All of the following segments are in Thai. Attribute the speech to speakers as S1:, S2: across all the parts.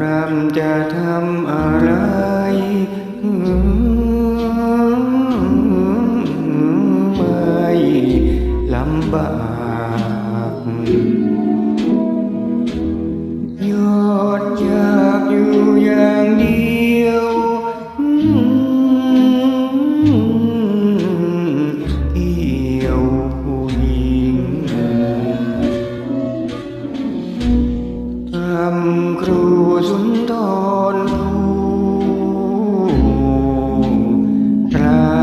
S1: รำจะทำอะไรไม่ลำบากยอดอยากอยู่อย่างเดียวเดียวผู้หญิงทำครู สุนทรภูกล่า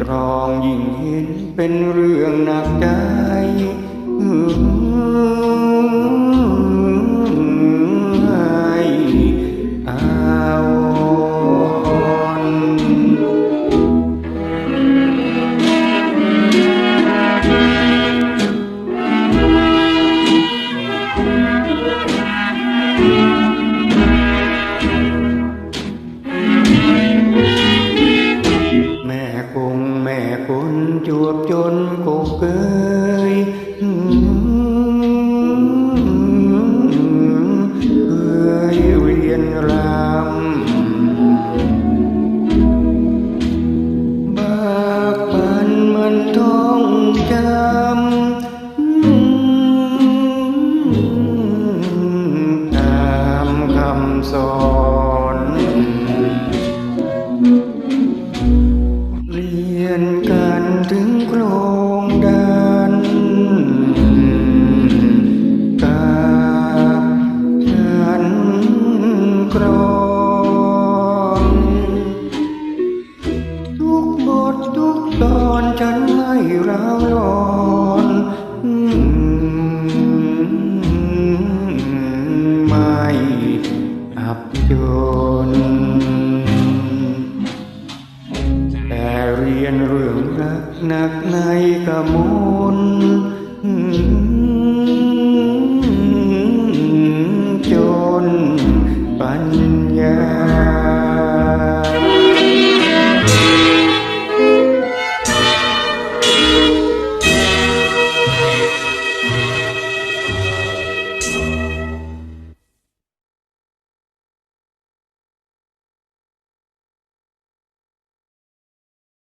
S1: ตรองยิ่งเห็นเป็นเรื่องหนักใจ แม่คุณจวบจนกุกเกยเคยเวียนรำบากปันมันท้องจำตามคำสอน ราวรอนไม่อับยนแต่เรียนเรื่องรักหนักในกระมน